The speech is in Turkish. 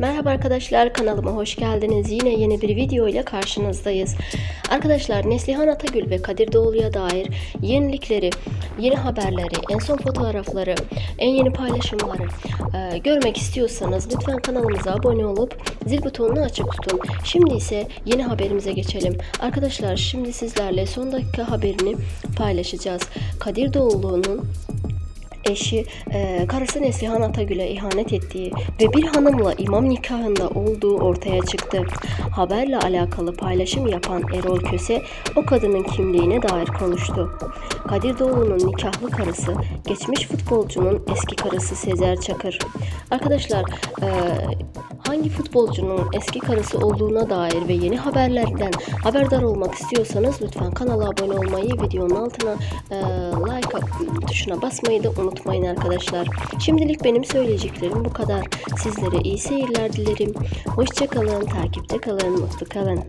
Merhaba arkadaşlar kanalıma hoş geldiniz. Yine yeni bir video ile karşınızdayız. Arkadaşlar Neslihan Atagül ve Kadir Doğulu'ya dair yenilikleri, yeni haberleri, en son fotoğrafları, en yeni paylaşımları e, görmek istiyorsanız lütfen kanalımıza abone olup zil butonunu açık tutun. Şimdi ise yeni haberimize geçelim. Arkadaşlar şimdi sizlerle son dakika haberini paylaşacağız. Kadir Doğulu'nun eşi e, karısı Neslihan Atagül'e ihanet ettiği ve bir hanımla imam nikahında olduğu ortaya çıktı. Haberle alakalı paylaşım yapan Erol Köse o kadının kimliğine dair konuştu. Kadir Doğulu'nun nikahlı karısı geçmiş futbolcunun eski karısı Sezer Çakır. Arkadaşlar e, hangi futbolcunun eski karısı olduğuna dair ve yeni haberlerden haberdar olmak istiyorsanız lütfen kanala abone olmayı, videonun altına e, like tuşuna basmayı da unutmayın arkadaşlar. Şimdilik benim söyleyeceklerim bu kadar. Sizlere iyi seyirler dilerim. Hoşçakalın, takipte kalın, mutlu kalın.